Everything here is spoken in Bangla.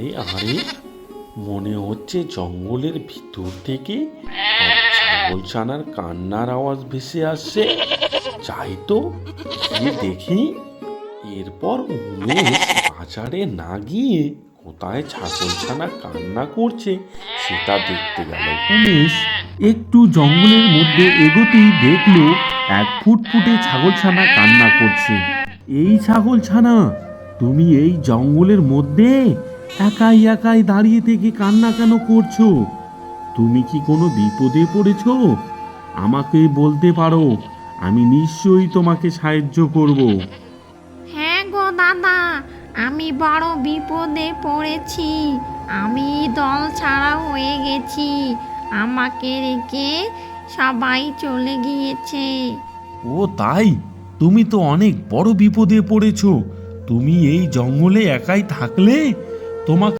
আরে আরে, মনে হচ্ছে জঙ্গলের ভিতর থেকে ছাগলছানার কান্নার আওয়াজ ভেসে আসছে। যাই তো দেখি এরপর উমেশ বাজারে না গিয়ে কোথায় ছাগলছানা কান্না করছে, সেটা দেখতে গেল উমেশ। একটু জঙ্গলের মধ্যে এগোতেই দেখল এক ফুটফুটে ছাগলছানা কান্না করছে। এই ছাগলছানা তুমি এই জঙ্গলের মধ্যে একাই একাই দাঁড়িয়ে থেকে কান্না কেন করছ? তুমি কি কোনো বিপদে পড়েছো? আমাকে বলতে পারো আমি নিশ্চয়ই তোমাকে সাহায্য করব। হ্যাঁ গো দাদা আমি বড় বিপদে পড়েছি। আমি দল ছাড়া হয়ে গেছি। আমাকে রেখে সবাই চলে গিয়েছে। ও তাই? তুমি তো অনেক বড় বিপদে পড়েছো। তুমি এই জঙ্গলে একাই থাকলে তোমাকে